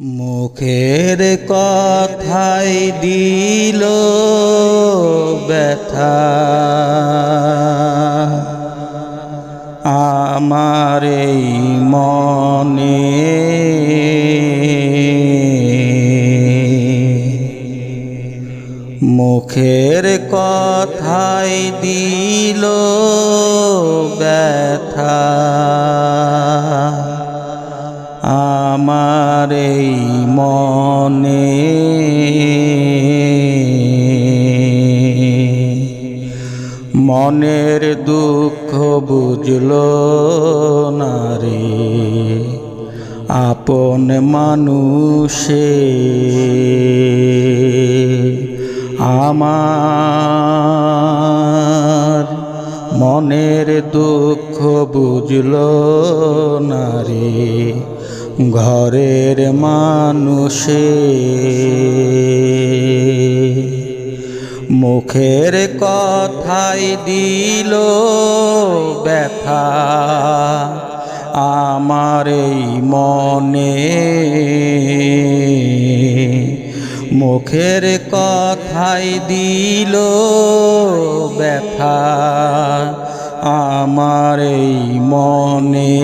মুখের কথাই দিল ব্যথা। আমার এই মনে মুখের কথাই দিল ব্যথা। আমার এই মনে। মনের দুঃখ বুঝল না রে। আপন মানুষে আমার মনের দুঃখ বুঝল না রে। ঘরের মানুষে। মুখের কথাই দিল ব্যথা আমার এই মনে। মুখের কথাই দিল ব্যথা আমার এই মনে।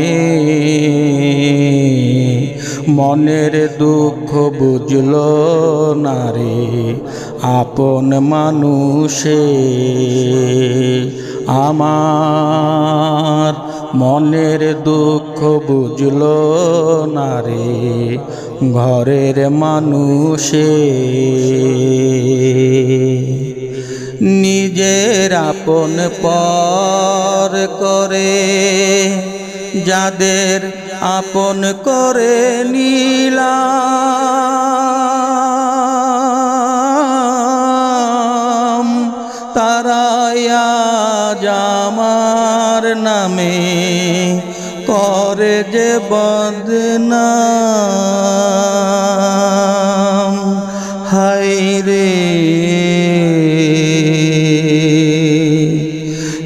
মনের দুঃখ বুঝল না রে আপন মানুষে। আমার মনের দুঃখ বুঝল না রে ঘরের মানুষে। নিজের আপন পর করে যাদের আপন করে নিলাম। তারায়া জামার নামে করে যে বদনাম। হাই রে।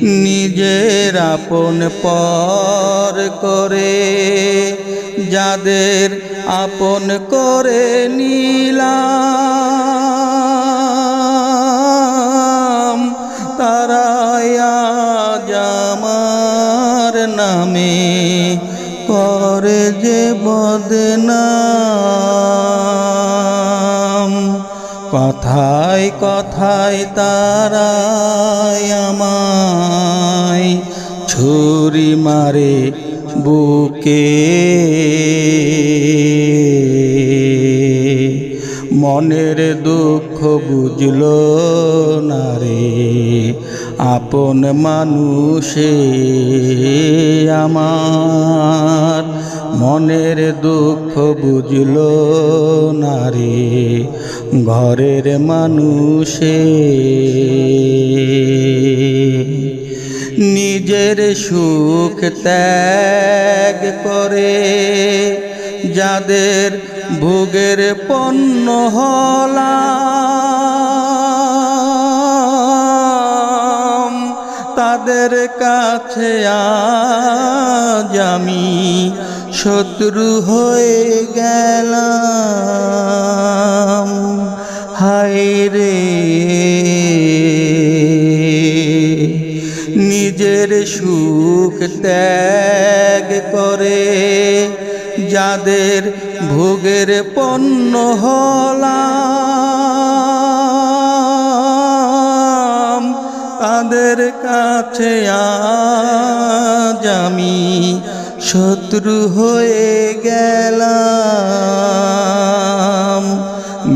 নিজের আপন পর করে, যাদের আপন করে নিলাম তারায়া জামার নামে করে যে বদনাম। কথায় কথায় তারাই আমায় ছুরি মারে বুকে। মনের দুঃখ বুঝল না রে আপন মানুষে আমার। মনের দুঃখ বুঝল না রে ঘরের মানুষে। নিজের সুখ ত্যাগ করে, যাদের ভোগের পণ্য হলাম, তাদের কাছে আজ আমি শত্রু হয়ে গেলাম। হায় রে নিজের সুখ ত্যাগ করে, যাদের ভোগের পণ্য হলাম, তাদের কাছে আমি শত্রু হয়ে গেলাম।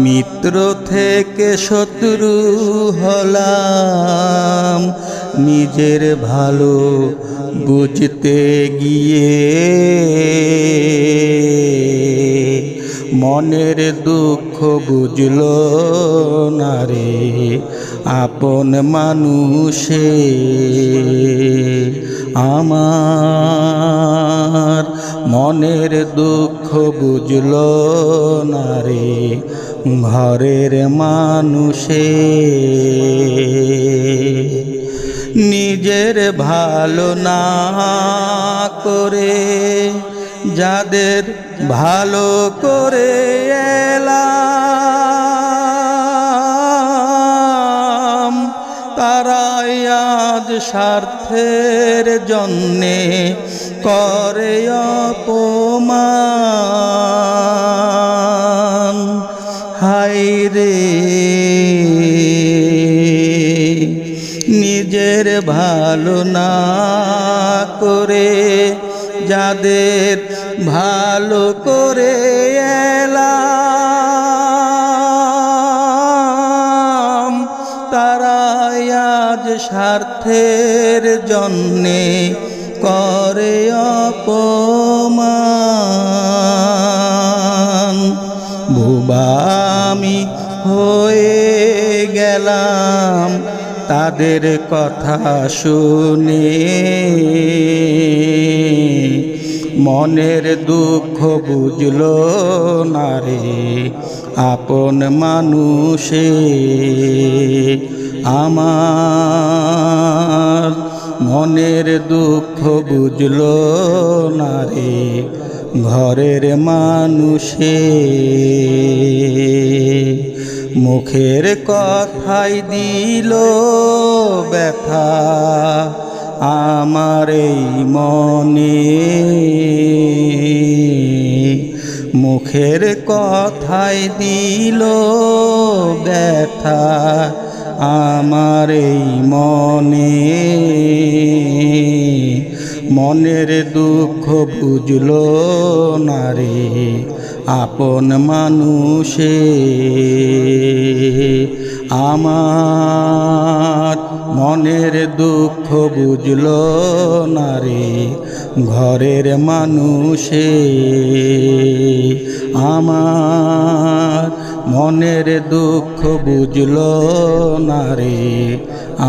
মিত্র থেকে শত্রু হলাম। নিজের ভালো বুঝতে গিয়ে মনের দুঃখ বুঝল না রে আপন মানুষে। আমার মনের দুঃখ বুঝল না রে ঘরের মানুষে। নিজের ভালো না করে, যাদের ভালো করে এলাম, তারাই আজ স্বার্থের জন্যে করে অপমান। হাই রে নিজের ভালো না করে, যাদের ভালো করে এলাম, তারাই আজ স্বার্থের জন্যে করে অপমান। ভুবামি হয়ে গেলাম তাদের কথা শুনে। মনের দুঃখ বুঝলো না রে আপন মানুষে। আমার মনের দুঃখ বুঝলো না রে ঘরের মানুষে। মুখের কথাই দিল ব্যথা, আমার এই মনে। মুখের কথাই দিল ব্যথা, আমার এই মনে। মনের দুঃখ বুঝলো না রে আপন মানুষে, আমার মনের দুঃখ বুঝলো না রে ঘরের মানুষে, আমার মনের দুঃখ বুঝলো না রে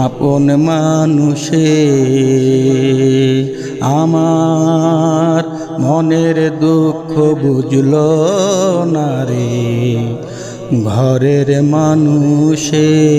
আপন মানুষে, আমার মনের দুঃখ বুঝল না রে। ঘরের মানুষে।